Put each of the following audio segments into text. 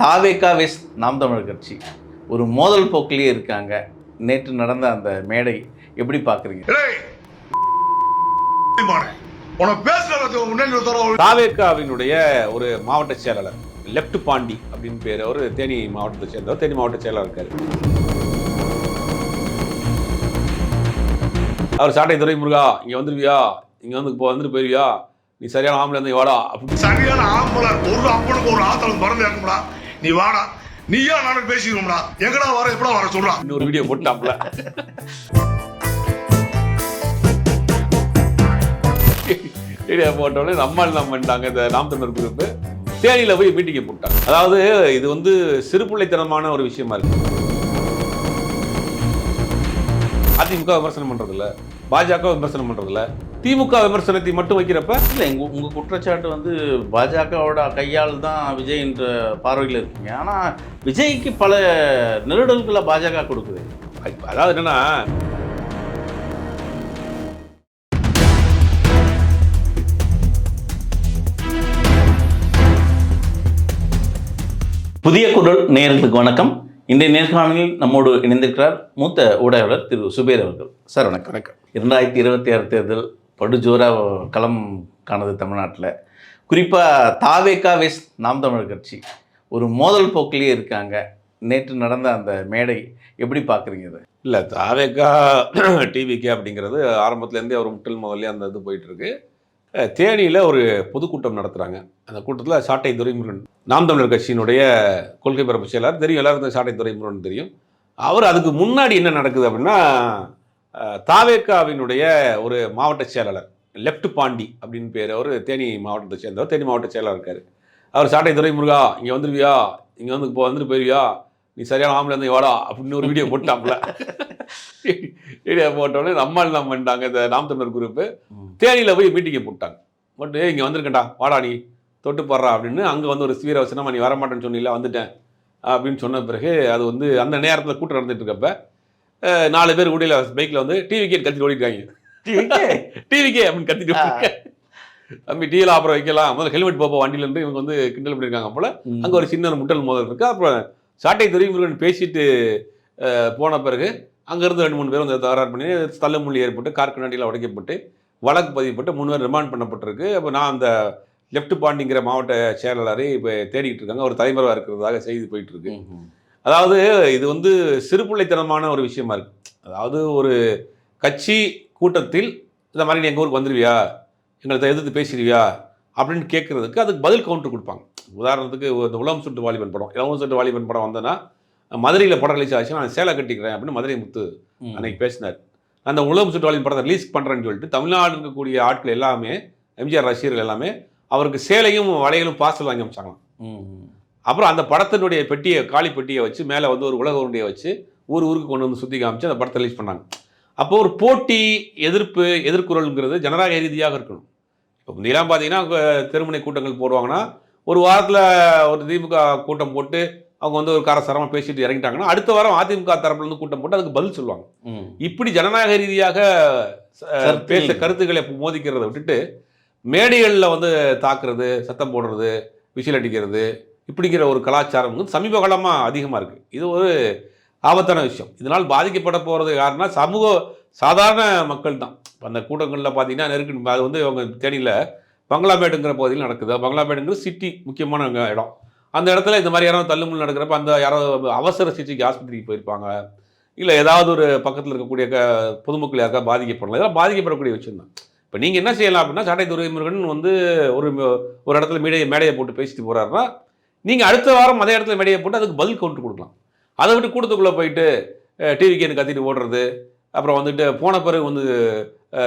தாவேகா வெஸ் நாம் தமிழர் கட்சி. ஒரு மோதல் போக்கிலேயே இருக்காங்க. நேற்று நடந்த அந்த மேடை எப்படி பார்க்குறீங்க? தாவேக்காவினுடைய ஒரு மாவட்ட செயலாளர் லெப்ட் பாண்டி அப்படின்னு பேர் அவர் தேனி மாவட்டத்தை சேர்ந்தவர். தேனி மாவட்ட செயலாளர் இருக்காரு. அவர் சாட்டை துறை முருகா இங்க வந்துருவியா? இங்க வந்து இப்போ வந்துட்டு போயிருவியா? நீ சரியான ஆம்பளை வாடா. அப்படி சரியான ஆம்பளை ஒரு அப்பனுக்கு ஒரு ஆத்தலம் பறந்து நீ வாடா. நீயா நானும் பேசிக்கணும்டா எங்கடா வர எப்படா வர சொல்றான் இன்னொரு வீடியோ போட்டாப்ல வீடியோ போட்டோடனே நம்மால் நம்ம பண்ணிட்டாங்க? இந்த நாம் தமிழர் குரூப் தேனியில போய் மீட்டிங்கை போட்டாங்க. அதாவது இது வந்து சிறுபிள்ளைத்தனமான ஒரு விஷயமா இருக்கு. அதிமுக விமர்சனம் பண்றதில்ல. பாஜக விமர்சனம் பண்றதில்ல திமுக விமர்சனத்தை மட்டும் வைக்கிறப்ப? இல்லை உங்கள் உங்கள் குற்றச்சாட்டு வந்து பாஜகவோட கையால் தான் விஜய் என்ற பார்வையில் இருக்கீங்க. ஆனால் விஜய்க்கு பல நெருடல்களை பாஜக கொடுக்குது. அதாவது என்னன்னா புதிய குரல் நேயர்களுக்கு வணக்கம். இன்றைய நேர்காணலில் நம்மோடு இணைந்திருக்கிறார் மூத்த ஊடகர் திரு சுபேர் அவர்கள். சார் வணக்கம் வணக்கம். இரண்டாயிரத்தி இருபத்தி ஆறு தேர்தல் படுஜோரா களம் காணுது தமிழ்நாட்டில். குறிப்பாக தாவேகா வெஸ் நாம் தமிழர் கட்சி ஒரு மோதல் போக்கிலேயே இருக்காங்க. நேற்று நடந்த அந்த மேடை எப்படி பார்க்குறீங்க இதை? இல்லை தாவேக்கா டிவிகே அப்படிங்கிறது ஆரம்பத்துலேருந்தே ஒரு முட்டல் முதல்ல அந்த இது போயிட்டு இருக்கு அஹ் தேனியில் ஒரு பொதுக்கூட்டம் நடத்துகிறாங்க அந்த கூட்டத்தில் சாட்டை துரைமுருகன் நாம் தமிழர் கட்சியினுடைய கொள்கை பரப்பு செயலாளர் தெரியும் எல்லாருக்கும் சாட்டை துரைமுருகன் தெரியும். அவர் அதுக்கு முன்னாடி என்ன நடக்குது அப்படின்னா தாவேக்காவினுடைய ஒரு மாவட்ட செயலாளர் லெஃப்ட் பாண்டி அப்படின்னு பேர் அவர் தேனி மாவட்டத்தை சேர்ந்தவர் தேனி மாவட்ட செயலாளர் இருக்கார். அவர் சாட்டை துரைமுருகா இங்கே வந்துருவியா இங்கே வந்து இப்போ வந்துட்டு போயிருவியா நீ சரியான ஆம்பளை இருந்து வாடா அப்படின்னு ஒரு வீடியோ போட்டாப்ல வீடியோ போட்டோடனே நம்ம பண்ணிட்டாங்க? இந்த நாம் தமிழர் குரூப்பு தேனியில் போய் மீட்டிங்கை போட்டாங்க. போட்டு இங்கே வந்திருக்கேன்டா வாடா நீ தொட்டு போடுறா அப்படின்னு அங்கே வந்து ஒரு சீர வசனமா நீ வரமாட்டேன்னு சொன்னீங்களா வந்துட்டேன் அப்படின்னு சொன்ன பிறகு அது வந்து அந்த நேரத்தில் கூட்டம் நடந்துட்டு இருக்கப்ப நாலு பேர் உடையில பைக்கில் வந்து டிவிக்கே கத்திட்டு ஓடிட்டாங்க டிவிக்கே அப்படின்னு கத்திட்டு. தம்பி டீல அப்புறம் வைக்கலாம். முதல்ல ஹெல்மெட் போப்போ வண்டியில இருந்து இவங்க வந்து கிண்டல் பண்ணியிருக்காங்க போல. அங்கே ஒரு சின்ன முட்டல் மோதல் இருக்கு. அப்புறம் சாட்டை துரைமுருகன் பேசிட்டு போன பிறகு அங்கேருந்து ரெண்டு மூணு பேர் வந்து தகராறு பண்ணி தள்ளுமுள்ளி ஏற்பட்டு கார் கண்ணாடியில் உடைக்கப்பட்டு வழக்கு பதிவுப்பட்டு மூணு பேர் ரிமாண்ட் பண்ணப்பட்டிருக்கு. அப்போ நான் அந்த லெஃப்ட் பாண்டிங்கிற மாவட்ட செயலாளரை இப்போ தேடிட்டு இருக்காங்க. ஒரு தலைமறைவாக இருக்கிறதாக செய்தி போயிட்டு இருக்கு அதாவது இது வந்து சிறுபிள்ளைத்தனமான ஒரு விஷயமா இருக்கு. அதாவது ஒரு கட்சி கூட்டத்தில் இந்த மாதிரி நீ எங்கள் ஊருக்கு வந்துருவியா? எங்களை எதிர்த்து பேசிடுவியா அப்படின்னு கேட்கறதுக்கு அதுக்கு பதில் கவுண்டர் கொடுப்பாங்க. உதாரணத்துக்கு இந்த உலகம் சுட்டு வாலிபன் படம். இளவம் சுட்டு வாலிபன் படம் வந்தேன்னா மதுரையில் படம் ரிலீஸ் ஆச்சு. நான் சேலை கட்டிக்கிறேன் அப்படின்னு மதுரை முத்து அன்னைக்கு பேசினார். அந்த உலகம் சுட்டு வாலிபன் படத்தை ரிலீஸ் பண்ணுறேன்னு சொல்லிட்டு தமிழ்நாடு இருக்கக்கூடிய ஆட்கள் எல்லாமே எம்ஜிஆர் ரசிகர்கள் எல்லாமே அவருக்கு சேலையும் வளையலும் பார்சல் வாங்கி அமைச்சாங்களாம் அப்புறம் அந்த படத்தினுடைய பெட்டியை காலி பெட்டியை வச்சு மேலே வந்து ஒரு உலக உருண்டையை வச்சு ஊர் ஊருக்கு கொண்டு வந்து சுற்றி காமிச்சு அந்த படத்தை ரிலீஸ் பண்ணாங்க. அப்போ ஒரு போட்டி எதிர்ப்பு எதிர்குறல்ங்கிறது ஜனநாயக ரீதியாக இருக்கணும். இப்போ முந்தியெல்லாம் பார்த்தீங்கன்னா அஹ், தெருமுனை கூட்டங்கள் போடுவாங்கன்னா ஒரு வாரத்தில் ஒரு திமுக கூட்டம் போட்டு அவங்க வந்து ஒரு காரசாரமாக பேசிட்டு இறங்கிட்டாங்கன்னா அடுத்த வாரம் அதிமுக தரப்புல இருந்து கூட்டம் போட்டு அதுக்கு பதில் சொல்லுவாங்க. இப்படி ஜனநாயக ரீதியாக பேச. கருத்துக்களை மோதிக்கிறத விட்டுட்டு மேடைகளில் வந்து தாக்குறது சத்தம் போடுறது விசில் அடிக்கிறது இப்படிங்கிற ஒரு கலாச்சாரம் வந்து சமீப காலமாக அதிகமாக இருக்குது இது ஒரு ஆபத்தான விஷயம். இதனால் பாதிக்கப்பட போகிறது யாருன்னா சமூக சாதாரண மக்கள் தான் இப்போ அந்த கூட்டங்களில் பார்த்தீங்கன்னா நெருக்கடி அது வந்து அவங்க தேனியில் பங்களாமேடுங்கிற பகுதியில் நடக்குது. பங்களாபேட்டுங்கிற சிட்டி முக்கியமான இடம். அந்த இடத்துல இந்த மாதிரி யாராவது தள்ளுமுள் நடக்கிறப்ப அந்த யாரோ அவசர சிகிச்சைக்கு ஆஸ்பத்திரிக்கு போயிருப்பாங்க. இல்லை ஏதாவது ஒரு பக்கத்தில் இருக்கக்கூடிய க பொதுமக்கள் யாருக்கா பாதிக்கப்படலாம். இதெல்லாம் பாதிக்கப்படக்கூடிய விஷயம் தான். இப்போ நீங்கள் என்ன செய்யலாம் அப்படின்னா சாட்டை துரைமுருகன் வந்து ஒரு ஒரு இடத்துல மேடையை மேடையை போட்டு பேசிட்டு போகிறாருன்னா நீங்கள் அடுத்த வாரம் அதே இடத்துல மேடையை போட்டு அதுக்கு பதில் கவுண்டர் கொடுக்கலாம். அதை விட்டு கூட்டத்துக்குள்ளே போயிட்டு டிவிக்கு கத்திட்டு ஓடுறது? அப்புறம் வந்துட்டு போன பிறகு வந்து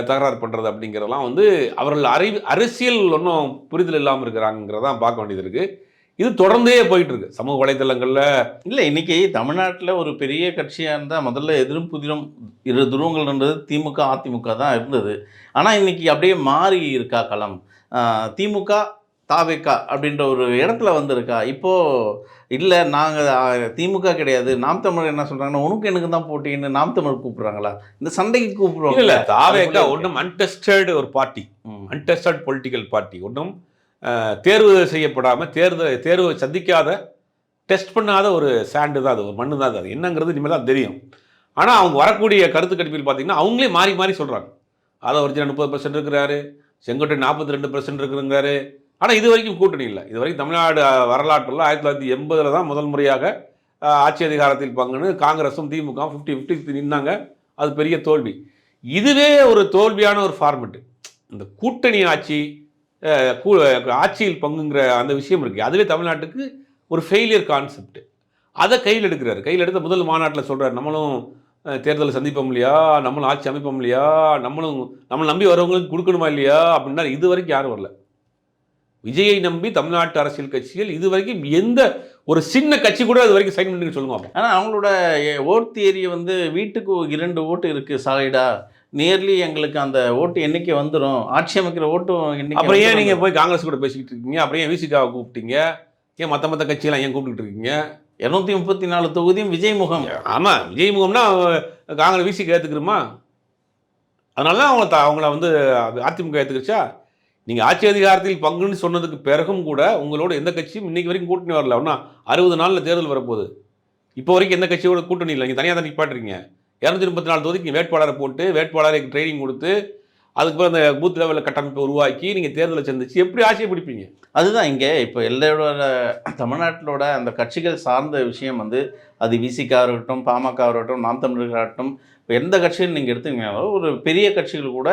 தகராறு பண்ணுறது அப்படிங்கிறதெல்லாம் வந்து அவர்கள் அறிவு அரசியல் ஒன்றும் புரிதல் இல்லாமல் இருக்கிறாங்கிறதான் பார்க்க வேண்டியது இருக்குது இது தொடர்ந்தே போயிட்டு இருக்கு சமூக வலைதளங்களில் இல்லை இன்னைக்கு தமிழ்நாட்டில் ஒரு பெரிய கட்சியாக இருந்தால் முதல்ல எதிரும் புதிரும் இரு துருவங்கள்ன்றது திமுக அதிமுக தான் இருந்தது. ஆனால் இன்னைக்கு அப்படியே மாறி இருக்கா களம்? திமுக தாவேக்கா அப்படின்ற ஒரு இடத்துல வந்திருக்கா? இப்போ இல்லை நாங்கள் திமுக கிடையாது. நாம் தமிழர் என்ன சொல்கிறாங்கன்னா உனக்கு எனக்கு தான் போட்டின்னு நாம் தமிழர் கூப்பிடுறாங்களா? இந்த சண்டைக்கு கூப்பிடுவாங்க. இல்ல தாவேக்கா ஒன்றும் அன்டெஸ்டட் ஒரு பார்ட்டி அன்டெஸ்டட் பொலிட்டிக்கல் பார்ட்டி ஒன்றும் தேர்வு செய்யப்படாம தேர்தல் தேர்வு சந்திக்காத டெஸ்ட் பண்ணாத ஒரு சாண்டு தான் அது ஒரு மண்ணு தான் அது. அது என்னங்கிறது இனிமேல் தான் தெரியும். ஆனால் அவங்க வரக்கூடிய கருத்து கணிப்பில் பார்த்தீங்கன்னா அவங்களே மாறி மாறி சொல்கிறாங்க அதை ஒரிஜினல் முப்பது பர்சன்ட் இருக்கிறாரு செங்கோட்டை நாற்பத்தி ரெண்டு பர்சன்ட் இருக்குங்கிறாரு ஆனால் இது வரைக்கும் கூட்டணி இல்லை. இது வரைக்கும் தமிழ்நாடு வரலாற்றில் ஆயிரத்தி தொள்ளாயிரத்தி எண்பதில் தான் முதல் முறையாக ஆட்சி அதிகாரத்தில் பங்குன்னு காங்கிரஸும் திமுக ஃபிஃப்டி ஃபிஃப்டி நின்னாங்க. அது பெரிய தோல்வி. இதுவே ஒரு தோல்வியான ஒரு ஃபார்மெட்டு இந்த கூட்டணி ஆட்சி ஆட்சியில் பங்குங்கிற அந்த விஷயம் இருக்குது அதுவே தமிழ்நாட்டுக்கு ஒரு ஃபெயிலியர் கான்செப்ட் அதை கையில் எடுக்கிறார். கையில் எடுத்த முதல் மாநாட்டில் சொல்கிறார் நம்மளும் தேர்தலை சந்திப்போம் இல்லையா? நம்மளும் ஆட்சி அமைப்போம் இல்லையா? நம்மளும் நம்மளை நம்பி வரவங்களுக்கு கொடுக்கணுமா இல்லையா? அப்படின்னா இது வரைக்கும் யாரும் வரல. விஜயை நம்பி தமிழ்நாட்டு அரசியல் கட்சிகள் இது வரைக்கும் எந்த ஒரு சின்ன கட்சி கூட அது வரைக்கும் சைன் பண்ணி சொல்லுங்க. ஆனால் அவங்களோட ஓட் தியரி வந்து வீட்டுக்கு இரண்டு ஓட்டு இருக்குது சாலிடா. நியர்லி எங்களுக்கு அந்த ஓட்டு எண்ணிக்கை வந்துடும் ஆட்சி அமைக்கிற ஓட்டும் எண்ணிக்கை அப்புறம் ஏன். நீங்கள் போய் காங்கிரஸ் கூட பேசிக்கிட்டு இருக்கீங்க? அப்புறம் ஏன் விசிகாவை கூப்பிட்டீங்க? ஏன் மற்ற மற்ற கட்சியெல்லாம் ஏன் கூப்பிட்டுட்டு இருக்கீங்க? இருநூத்தி முப்பத்தி நாலு தொகுதியும் விஜய் முகம். ஆமாம் விஜய் முகம்னா காங்கிரஸ் விசிக்கு ஏற்றுக்கிறோமா அதனால தான் அவங்கள அவங்கள வந்து அதிமுக ஏற்றுக்கிச்சா நீங்கள் ஆட்சி அதிகாரத்தில் பங்குன்னு சொன்னதுக்கு பிறகும் கூட உங்களோட எந்த கட்சியும் இன்றைக்கி வரைக்கும் கூட்டணி வரல. ஒன்றா அறுபது நாளில் தேர்தல் வரப்போகுது. இப்போ வரைக்கும் எந்த கட்சியோட கூட்டணி இல்லை? நீங்கள் தனியாக தான் நிப்பாட்டுறீங்க. இரநூத்தி முப்பத்தி நாலு தொகுதிக்கு வேட்பாளரை போட்டு வேட்பாளருக்கு ட்ரைனிங் கொடுத்து அதுக்கப்புறம் அந்த பூத் லெவலில் கட்டமைப்பை உருவாக்கி நீங்கள் தேர்தலை சந்திச்சு எப்படி ஆட்சியை பிடிப்பீங்க? அதுதான் இங்கே. இப்போ எல்லாரோட தமிழ்நாட்டிலோட அந்த கட்சிகள் சார்ந்த விஷயம் வந்து அது விசிகா இருக்கட்டும் பாமக இருக்கட்டும் நாம் தமிழர்களாகட்டும் இப்போ எந்த கட்சியில் நீங்கள் எடுத்துக்கிங்கனாலும் ஒரு பெரிய கட்சிகள் கூட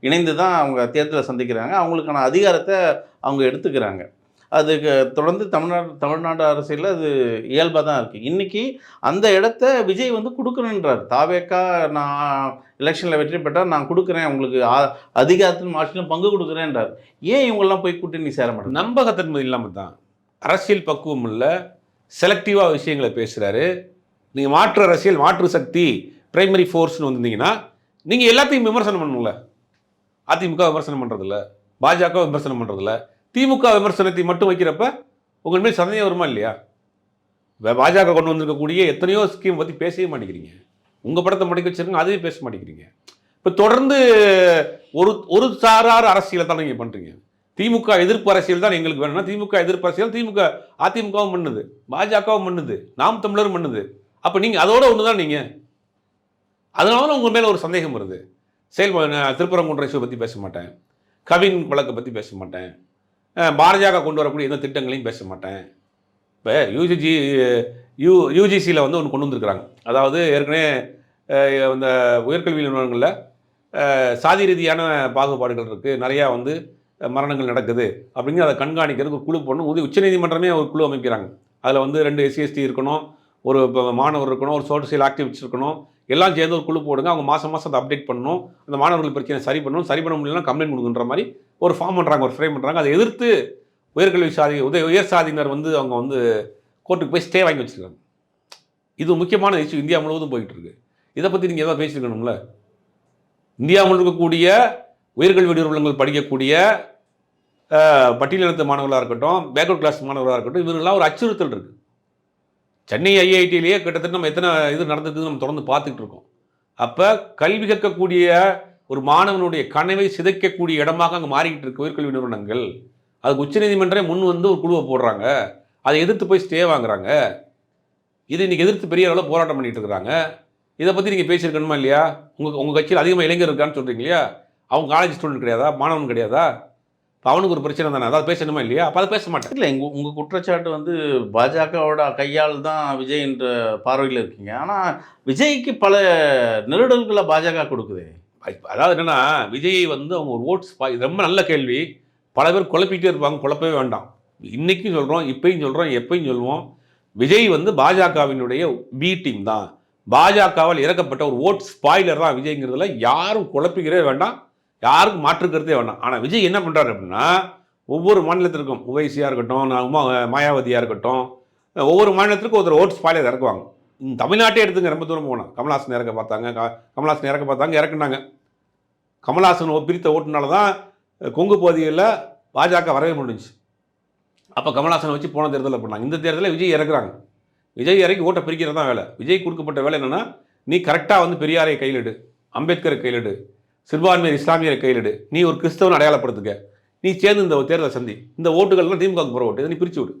இணைந்து தான் அவங்க தேர்தலை சந்திக்கிறாங்க. அவங்களுக்கான அதிகாரத்தை அவங்க எடுத்துக்கிறாங்க. அதுக்கு தொடர்ந்து தமிழ்நாடு தமிழ்நாடு அரசியலில் அது இயல்பாக தான் இருக்குது இன்றைக்கி அந்த இடத்த விஜய் வந்து கொடுக்கணுன்றார் தாவேக்கா நான் எலெக்ஷனில் வெற்றி பெற்றால் நான் கொடுக்குறேன். உங்களுக்கு ஆ- அதிகாரத்திலும் ஆட்சியிலும் பங்கு கொடுக்குறேன்றார். ஏன் இவங்கெல்லாம் போய் கூட்டணி சேர மாட்டேன் நம்பகத்தன்மை இல்லாமல் தான். அரசியல் பக்குவம் இல்லை. செலக்டிவாக விஷயங்களை பேசுகிறாரு நீங்கள் மாற்று அரசியல் மாற்று சக்தி. பிரைமரி ஃபோர்ஸ்னு வந்திருந்தீங்கன்னா நீங்கள் எல்லாத்தையும் விமர்சனம் பண்ணணும்ல. அதிமுக விமர்சனம் பண்ணுறதில்ல பாஜக விமர்சனம் பண்ணுறதில்ல திமுக விமர்சனத்தை மட்டும் வைக்கிறப்ப உங்கள் மேல் சந்தேகம் வருமா இல்லையா? பாஜக கொண்டு வந்திருக்கக்கூடிய எத்தனையோ ஸ்கீம் பற்றி பேசவே மாட்டேங்கிறீங்க. உங்கள் படத்தை மடிக்க வச்சுருங்க அதையும் பேச மாட்டேங்கிறீங்க. இப்போ தொடர்ந்து ஒரு ஒரு சாரார் அரசியலை தான் நீங்கள் பண்ணுறீங்க திமுக எதிர்ப்பு அரசியல் தான் எங்களுக்கு வேணும்னா திமுக எதிர்ப்பு அரசியல் திமுக அதிமுகவும் பண்ணுது. பாஜகவும் பண்ணுது. நாம் தமிழரும் பண்ணுது. அப்போ நீங்கள் அதோட ஒன்று தான் நீங்கள் அதனால தான் உங்கள் மேலே ஒரு சந்தேகம் வருது. செயல் திருப்பரங்குன்ற இஷ்யூ பற்றி பேச மாட்டேன். கவின் வழக்கை பற்றி பேச மாட்டேன். பாரதியாக கொண்டு வரக்கூடிய எந்த திட்டங்களையும் பேச மாட்டேன். இப்போ யூஜிஜி யூ யூஜிசியில் வந்து ஒன்று கொண்டு வந்திருக்கிறாங்க. அதாவது ஏற்கனவே இந்த உயர்கல்வி நிறுவனங்களில் சாதி ரீதியான பாகுபாடுகள் இருக்குது நிறையா வந்து மரணங்கள் நடக்குது. அப்படிங்கிற அதை கண்காணிக்கிறதுக்கு ஒரு குழு போடணும். உதவி உச்சநீதிமன்றமே ஒரு குழு அமைக்கிறாங்க. அதில் வந்து ரெண்டு எஸ்சிஎஸ்டி இருக்கணும். ஒரு மாணவர் இருக்கணும். ஒரு சோசியல் ஆக்டிவிஸ்ட் இருக்கணும். எல்லாம் சேர்ந்து ஒரு குழு போடுங்க. அவங்க மாதம் மாதம் அதை அப்டேட் பண்ணணும். அந்த மாணவர்கள் பிரச்சனை சரி பண்ணணும். சரி பண்ண முடியலன்னா கம்ப்ளைண்ட் கொடுக்குன்ற மாதிரி ஒரு ஃபார்ம் பண்ணுறாங்க ஒரு ஃப்ரேம் பண்ணுறாங்க அதை எதிர்த்து உயர்கல்வி சாதி உதய உயர் சாதியினர் வந்து அவங்க வந்து கோர்ட்டுக்கு போய் ஸ்டே வாங்கி வச்சுருக்காங்க. இது முக்கியமான இஷ்யூ இந்தியா முழுவதும் போயிட்டு இருக்கு இதை பற்றி நீங்கள் எதாவது பேசியிருக்கணும்ல? இந்தியா முழுக்க இருக்கக்கூடிய உயர்கல்வி நிறுவனங்கள் படிக்கக்கூடிய பட்டியலினத்து மாணவர்களாக இருக்கட்டும் பேக்வர்ட் கிளாஸ் மாணவர்களாக இருக்கட்டும் இவர்களெலாம் ஒரு அச்சுறுத்தல் இருக்குது சென்னை ஐஐடியிலேயே கிட்டத்தட்ட நம்ம எத்தனை இது நடந்திருக்குது நம்ம தொடர்ந்து பார்த்துக்கிட்டு இருக்கோம். அப்போ கல்வி கற்கக்கூடிய ஒரு மாணவனுடைய கனவை சிதைக்கக்கூடிய இடமாக அங்கே மாறிக்கிட்டு இருக்கு உயர்கல்வி நிறுவனங்கள். அதுக்கு உச்சநீதிமன்றே முன் வந்து ஒரு குழுவை போடுறாங்க. அதை எதிர்த்து போய் ஸ்டே வாங்குறாங்க. இதை இன்றைக்கி எதிர்த்து பெரிய அளவில் போராட்டம் பண்ணிகிட்டு இருக்கிறாங்க இதை பற்றி நீங்கள் பேசியிருக்கணுமா இல்லையா? உங்கள் உங்கள் கட்சியில் அதிகமாக இளைஞர் இருக்கான்னு சொல்கிறீங்க இல்லையா? அவங்க காலேஜ் ஸ்டூடெண்ட் கிடையாதா? மாணவன் கிடையாதா? இப்போ அவனுக்கு ஒரு பிரச்சனை தானே? அதாவது பேசணுமா இல்லையா? அப்போ அதை பேச மாட்டேன். இல்லை உங்க உங்கள் குற்றச்சாட்டு வந்து பாஜகவோட கையால் தான் விஜய் என்ற பார்வையில் இருக்கீங்க. ஆனால் விஜய்க்கு பல நெருடல்களை பாஜக கொடுக்குது. இப்ப அதாவது என்னன்னா விஜய் வந்து அவங்க ஒரு ஓட்ஸ் ரொம்ப நல்ல கேள்வி. பல பேர் குழப்பிக்கிட்டே இருப்பாங்க குழப்பவே வேண்டாம். இன்னைக்கும் சொல்கிறோம் இப்பயும் சொல்கிறோம் எப்பயும் சொல்லுவோம் விஜய் வந்து பாஜகவினுடைய பி டீம் தான். பாஜகவால் இறக்கப்பட்ட ஒரு ஓட் ஸ்பாய்லர் தான் விஜய்ங்கிறதுல யாரும் குழப்பிக்கிறே வேண்டாம். யாருக்கும் மாற்று கருத்தே ஆனால் விஜய் என்ன பண்ணுறாரு அப்படின்னா ஒவ்வொரு மாநிலத்திற்கும் உவைசியாக இருக்கட்டும் நான் உமா மாயாவதியாக இருக்கட்டும் ஒவ்வொரு மாநிலத்திற்கும் ஒருத்தர் ஓட்ஸ் ஸ்பாய்லர் இறக்குவாங்க. ம், தமிழ்நாட்டே எடுத்துங்க ரொம்ப தூரம் போனோம் கமல்ஹாசன் இறக்க பார்த்தாங்க க- கமல்ஹாசன் இறக்க பார்த்தாங்க இறக்குனாங்க. கமல்ஹாசன் பிரித்த ஓட்டுனால தான் கொங்கு பகுதிகளில் பாஜக வரவே முடிஞ்சுச்சு. அப்போ கமல்ஹாசனை வச்சு போன தேர்தலில் பண்ணாங்க. இந்த தேர்தலில் விஜய் இறக்குறாங்க. விஜய் இறக்கி ஓட்டை பிரிக்கிறது தான் வேலை. விஜய் கொடுக்கப்பட்ட வேலை என்னென்னா நீ கரெக்டாக வந்து பெரியாரை கையிலிடு அம்பேத்கரை கையிலிடு சிறுபான்மையர் இஸ்லாமியரை கையிலிடு. நீ ஒரு கிறிஸ்தவன் அடையாளப்படுத்துக்க நீ சேர்ந்து இந்த தேர்தலை சந்தி. இந்த ஓட்டுகள்லாம் திமுக போகிற ஓட்டு நீ பிரித்து விடு.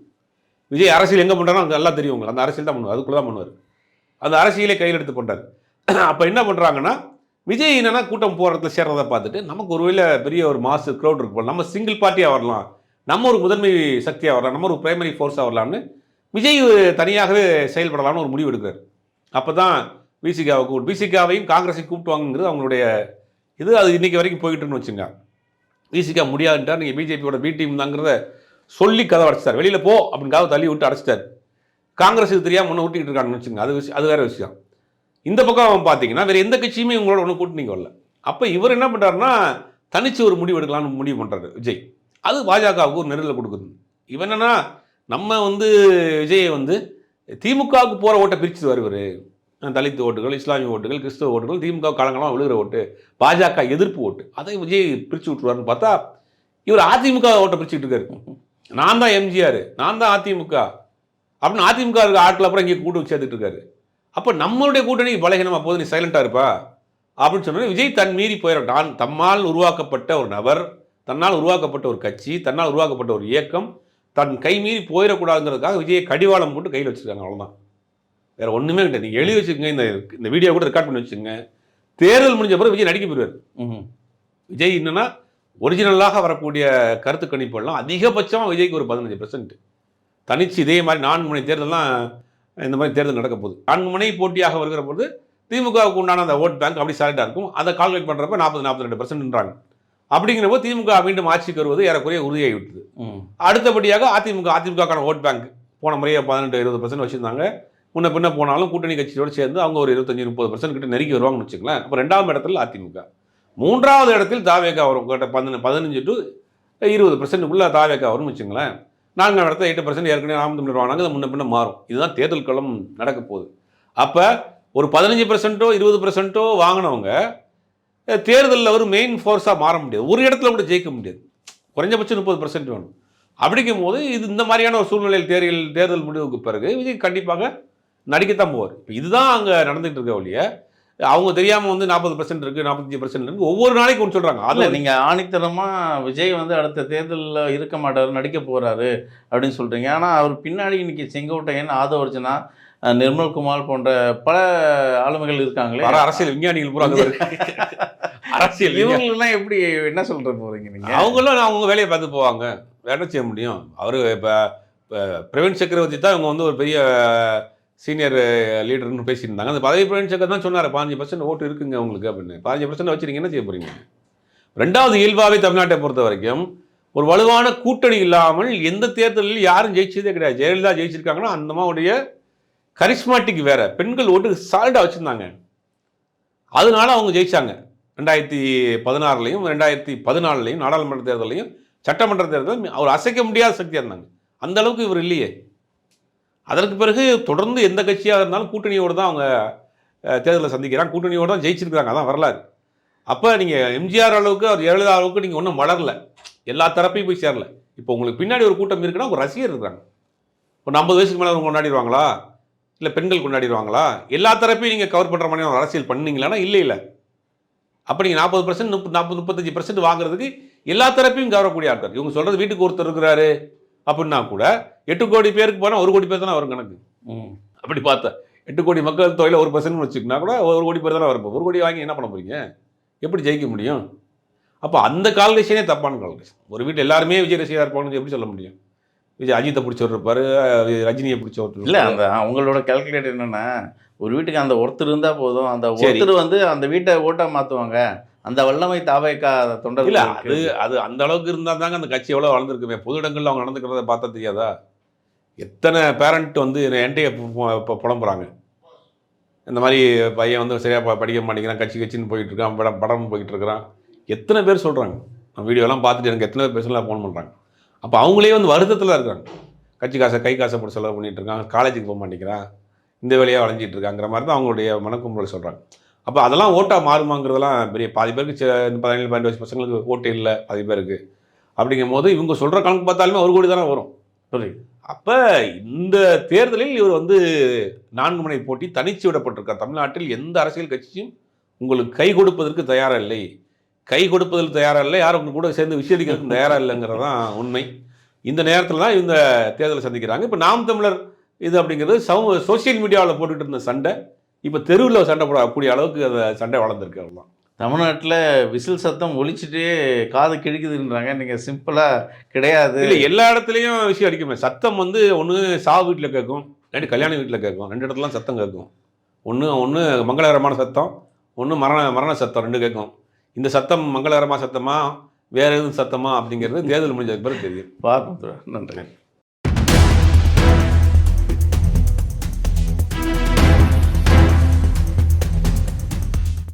விஜய் அரசியல் எங்கே பண்ணுறானோ அங்கே நல்லா தெரியும் உங்களுக்கு. அந்த அரசியல் தான் பண்ணுவார். அதுக்குள்ளே தான் பண்ணுவார். அந்த அரசியலே கையில் எடுத்து பண்ணுறாரு அப்போ என்ன பண்ணுறாங்கன்னா விஜய் என்னென்னா கூட்டம் போகிறத சேர்றதை பார்த்துட்டு நமக்கு ஒரு ஒருவேளை பெரிய ஒரு மாசு க்ரௌட் இருக்கும் நம்ம சிங்கிள் பார்ட்டியாக வரலாம். நம்ம ஒரு முதன்மை சக்தியாக வரலாம். நம்ம ஒரு பிரைமரி ஃபோர்ஸாக வரலாம்னு விஜய் தனியாகவே செயல்படலாம்னு ஒரு முடிவு எடுக்கிறார். அப்போ தான் பிசிகாவை கூப்பிட்டு பிசிகாவையும் காங்கிரஸையும் கூப்பிட்டுவாங்கிறது அவங்களுடைய இது அது இன்றைக்கி வரைக்கும் போயிட்டுன்னு வச்சுங்க. ஈஸிக்காக முடியாதுன்ட்டார். நீங்கள் பிஜேபியோட பி டீம் தாங்கிறத சொல்லி கதை அடைச்சிட்டார். வெளியில் போ அப்படின்னு தள்ளி விட்டு அடைச்சிட்டார். காங்கிரஸ் இது தெரியாமல் ஒன்று விட்டுக்கிட்டு இருக்காங்கன்னு வச்சுங்க. அது விஷயம் அது வேற விஷயம். இந்த பக்கம் பார்த்தீங்கன்னா வேறு எந்த கட்சியுமே இவங்களோட ஒன்று கூட்டினீங்க வரல. அப்போ இவர் என்ன பண்ணுறாருன்னா தனிச்சு ஒரு முடிவு எடுக்கலாம்னு முடிவு பண்ணுறாரு விஜய். அது பாஜகவுக்கு ஒரு நெருடலை கொடுக்குது. இவன் என்னன்னா நம்ம வந்து விஜயை வந்து திமுகவுக்கு போகிற ஓட்டை பிரிச்சு வருவார். தலித் ஓட்டுகள் இஸ்லாமிய ஓட்டுகள் கிறிஸ்தவ ஓட்டுகள் திமுக காலங்களாக விழுகிற ஓட்டு பாஜக எதிர்ப்பு ஓட்டு. அதை விஜய் பிரித்து விட்டுருவாருன்னு பார்த்தா இவர் அதிமுக ஓட்டை பிரிச்சுட்டு இருக்காரு. நான் தான் எம்ஜிஆர் நான் தான் அதிமுக அப்படின்னு அதிமுக இருக்க ஆட்கள் அப்புறம் இங்கே கூட்டு சேர்த்துட்டு இருக்காரு. அப்போ நம்மளுடைய கூட்டணி பலகீனமாக போது நீ சைலண்டாக இருப்பா அப்படின்னு சொன்னா விஜய் தன் மீறி போயிடும் நான் தம்மால் உருவாக்கப்பட்ட ஒரு நபர் தன்னால் உருவாக்கப்பட்ட ஒரு கட்சி தன்னால் உருவாக்கப்பட்ட ஒரு இயக்கம் தன் கை மீறி போயிடக்கூடாதுங்கிறதுக்காக விஜயை கடிவாளம் போட்டு கையில் வச்சிருக்காங்க அவ்வளோதான் வேற ஒன்றுமே கிடையாது. நீங்கள் எழுதி வச்சுக்கோங்க இந்த இந்த வீடியோ கூட ரெக்கார்ட் பண்ணி வச்சுக்கோங்க. தேர்தல் முடிஞ்ச பிறகு விஜய் நடிக்க போயிடுவார். விஜய் என்னன்னா ஒரிஜினலாக வரக்கூடிய கருத்து கணிப்புலாம் அதிகபட்சமாக விஜய்க்கு ஒரு பதினஞ்சு பெர்சன்ட் தனிச்சு இதே மாதிரி நான்கு மணி தேர்தல்லாம் இந்த மாதிரி தேர்தல் நடக்க போகுது. நான்கு மணி போட்டியாக வருகிற போது திமுகவுக்கு உண்டான அந்த ஓட் பேங்க் அப்படி சாலிட்டாக இருக்கும். அதை கால்குலேட் பண்ணுறப்ப நாற்பது நாற்பத்தி ரெண்டு பெர்சன்ட்ன்றாங்க அப்படிங்கிறப்போ திமுக மீண்டும் ஆட்சிக்கு வருவது ஏறக்குறைய உறுதியாகி விட்டது அடுத்தபடியாக அதிமுக அதிமுகக்கான ஓட் பேங்க் போன முறையே பதினெட்டு இருபது பர்சன்ட் வச்சுருந்தாங்க. முன்ன பின்ன போனாலும் கூட்டணி கட்சியோடு சேர்ந்து அவங்க ஒரு இருபத்தஞ்சி முப்பது பர்சன்ட் கிட்ட நெருக்கி வருவாங்கன்னு வச்சுக்கலாம் அப்போ ரெண்டாவது இடத்துல அதிமுக. மூன்றாவது இடத்தில் தாவேகா வரும். கிட்ட பதின பதினஞ்சு டு இருபது பர்சன்ட்டுக்குள்ளே தாவேகா வரும்னு வச்சுங்களேன் நான்காம் இடத்துல எட்டு பர்சன்ட் ஏற்கனவே நாம் தமிழர் வாங்கினாங்க. அது முன்ன பின்ன மாறும். இதுதான் தேர்தல் களம் நடக்க போகுது. அப்போ ஒரு பதினஞ்சு பர்சன்ட்டோ இருபது பர்சன்ட்டோ வாங்கினவங்க தேர்தலில் ஒரு மெயின் ஃபோர்ஸாக மாற முடியாது. ஒரு இடத்துல கூட ஜெயிக்க முடியாது. குறைஞ்சபட்சம் முப்பது பர்சன்ட் வேணும். அப்படிங்கும் போது இது இந்த மாதிரியான ஒரு சூழ்நிலையில் தேர்தல் தேர்தல் முடிவுக்கு பிறகு விஜய் கண்டிப்பாக நடிக்கத்தான் போவார். இப்போ இதுதான் அங்கே நடந்துகிட்டு இருக்க ஒழிய அவங்க தெரியாமல் வந்து நாற்பது பர்சன்ட் இருக்குது நாற்பத்தஞ்சு பர்சன்ட் இருக்குது ஒவ்வொரு நாளைக்கு ஒன்று சொல்கிறாங்க அதில் நீங்க ஆணித்தரமா விஜய் வந்து அடுத்த தேர்தலில் இருக்க மாட்டாரு நடிக்க போறாரு அப்படின்னு சொல்றீங்க. ஆனா அவர் பின்னாடி இன்னைக்கு செங்கோட்டையன் ஆதவர்ஜனா நிர்மல்குமார் போன்ற பல ஆளுமைகள் இருக்காங்களே. அரசியல் விஞ்ஞானிகள் பூரா. அரசியல். இவங்களெல்லாம் எப்படி என்ன சொல்ற போறீங்க நீங்க? அவங்களும் அவங்க வேலையை பார்த்து போவாங்க. என்ன செய்ய முடியும். அவர் இப்போ பிரவீன் சக்கரவர்த்தி தான் இவங்க வந்து ஒரு பெரிய சீனியர் uh, லீடர்னு பேசியிருந்தாங்க. அந்த பதவி பிரவீன் தான் சொன்னார். பாஞ்சு பர்சன்ட் ஓட்டு இருக்குங்க உங்களுக்கு அப்படின்னு. பதினஞ்சு பர்சன்ட் வச்சுருங்க என்ன செய்ய போகிறீங்க ரெண்டாவது இயல்பாகவே தமிழ்நாட்டை பொறுத்த வரைக்கும் ஒரு வலுவான கூட்டணி இல்லாமல் எந்த தேர்தலில் யாரும் ஜெயிச்சதே கிடையாது. ஜெயலலிதா ஜெயிச்சிருக்காங்கன்னா அந்தமாவுடைய கரிஸ்மாட்டிக் வேற. பெண்கள் ஓட்டு சால்டாக வச்சுருந்தாங்க. அதனால அவங்க ஜெயிச்சாங்க. ரெண்டாயிரத்தி பதினாறுலையும் ரெண்டாயிரத்தி பதினாலுலையும் நாடாளுமன்ற தேர்தலையும் சட்டமன்ற தேர்தலும் அவர் அசைக்க முடியாத சக்தியாக இருந்தாங்க. அந்த அளவுக்கு இவர் இல்லையே. அதற்கு பிறகு தொடர்ந்து எந்த கட்சியாக இருந்தாலும் கூட்டணியோடு தான் அவங்க தேர்தலை சந்திக்கிறாங்க. கூட்டணியோடு தான் ஜெயிச்சிருக்காங்க அதான் வரலாறு. அப்போ நீங்கள் எம்ஜிஆர் அளவுக்கு அவர் ஜெயலலிதா அளவுக்கு நீங்கள் ஒன்றும் வளரல. எல்லா தரப்பையும் போய் சேரல. இப்போ உங்களுக்கு பின்னாடி ஒரு கூட்டம் இருக்குன்னா ஒரு ரசிகர் இருக்கிறாங்க ஒரு ஐம்பது வயசுக்கு மேலே அவங்க கொண்டாடிடுவாங்களா? இல்லை பெண்கள் கொண்டாடிடுவாங்களா? எல்லா தரப்பையும் நீங்கள் கவர் பண்ணுற மாதிரி ஒரு அரசியல் பண்ணீங்களான்னா இல்லை இல்லை. அப்போ நீங்கள் நாற்பது பர்சன்ட் முப்பது நாற்பது முப்பத்தஞ்சு பர்சன்ட் வாங்குறதுக்கு எல்லா தரப்பையும் கவரக்கூடிய ஆட்கள். இவங்க சொல்கிறது வீட்டுக்கு ஒருத்தர் இருக்கிறாரு அப்படின்னா கூட எட்டு கோடி பேருக்கு போனால் ஒரு கோடி பேர் தானே வரும் கணக்கு. ம். அப்படி பார்த்தா. எட்டு கோடி மக்கள் தொகையில் ஒரு பர்சன்ட் வச்சுக்கினா கூட ஒரு கோடி பேர் தானே வரப்போ ஒரு கோடி வாங்கி என்ன பண்ண போறீங்க? எப்படி ஜெயிக்க முடியும்? அப்போ அந்த கால்குலேஷனே தப்பான கால்குலேஷன் ஒரு வீட்டில் எல்லாருமே விஜய் ரசிகராக இருப்பாங்கன்னு எப்படி சொல்ல முடியும்? விஜய் அஜித்தை பிடிச்சவர் இருப்பாரு ரஜினியை பிடிச்சவர் இல்ல அந்த அவங்களோட கால்குலேட் என்னன்னா ஒரு வீட்டுக்கு அந்த ஒருத்தர் இருந்தா போதும். அந்த. ஒருத்தர் வந்து அந்த வீட்டை ஓட்டா மாத்துவாங்க. அந்த வல்லமை தாவைக்கா தொண்டர் இல்ல அது அது அந்த அளவுக்கு இருந்தால் தாங்க அந்த கட்சி எவ்வளோ வளர்ந்துருக்குமே. பொது இடங்கள்ல அவங்க நடந்துக்கிறத பார்த்தா தெரியாதா? எத்தனை பேரண்ட் வந்து என்கிட்ட இப்போ புலம்புறாங்க. இந்த மாதிரி பையன் வந்து சரியாக படிக்க மாட்டேங்கிறான் கட்சி கட்சின்னு போயிட்டுருக்கான் படம் படம் போயிட்டு இருக்கிறான் எத்தனை பேர் சொல்கிறாங்க நான் வீடியோலாம் பார்த்துட்டு எனக்கு எத்தனை பேர் பேசலாம் ஃபோன் பண்ணுறாங்க அப்போ அவங்களே வந்து வருத்தத்தில் இருக்காங்க. கட்சி காசை கை காசை போட்டு செலவு பண்ணிட்டு இருக்காங்க காலேஜுக்கு போக மாட்டேங்கிறான் இந்த வேலையாக வளைஞ்சிட்டு இருக்காங்கிற மாதிரி தான் அவங்களுடைய மனக்குமுறை சொல்கிறாங்க அப்போ அதெல்லாம் ஓட்டாக மாறுமாங்கிறதெல்லாம் பெரிய பாதி பேருக்கு சில இந்த பதினேழு பன்னெண்டு வயசு பசங்களுக்கு ஓட்டு இல்லை பாதி பேருக்கு. அப்படிங்கும் போது இவங்க சொல்கிற கணக்கு பார்த்தாலுமே ஒரு கோடி தானே வரும். புரியுது? அப்போ இந்த தேர்தலில் இவர் வந்து நான்கு முனை போட்டி தனிச்சு விடப்பட்டிருக்கார். தமிழ்நாட்டில் எந்த அரசியல் கட்சியும் உங்களுக்கு கை கொடுப்பதற்கு தயாராக இல்லை கை கொடுப்பதற்கு தயாராக இல்லை யாரும் உங்க கூட சேர்ந்து விஷயத்துக்கு தயாராக இல்லைங்கிறது தான் உண்மை. இந்த நேரத்தில் தான் இந்த தேர்தலை சந்திக்கிறாங்க. இப்போ நாம் தமிழர் இது அப்படிங்கிறது சமூக சோஷியல் மீடியாவில் போட்டுக்கிட்டு இருந்த சண்டை. இப்போ தெருவில் சண்டை போடக்கூடிய அளவுக்கு அந்த சண்டை வளர்ந்துருக்கு அவ்வளோதான் தமிழ்நாட்டில் விசில் சத்தம் ஒழிச்சிட்டே காது கிழிக்குதுன்றாங்க. நீங்கள் சிம்பிளாக கிடையாது. இல்லை எல்லா இடத்துலையும் விஷயம் அடிக்குமே. சத்தம் வந்து ஒன்று சாவு வீட்டில் கேட்கும் இல்லாட்டி கல்யாண வீட்டில் கேட்கும் ரெண்டு இடத்துலாம் சத்தம் கேட்கும் ஒன்று ஒன்று மங்களகரமான சத்தம் ஒன்று மரண மரண சத்தம் ரெண்டு கேட்கும் இந்த சத்தம் மங்களகரமான சத்தமா வேற எதுவும் சத்தமா அப்படிங்கிறது தேர்தல் முடிஞ்சதுக்கு பிறகு தெரியும். பார்ப்போம் நன்றி.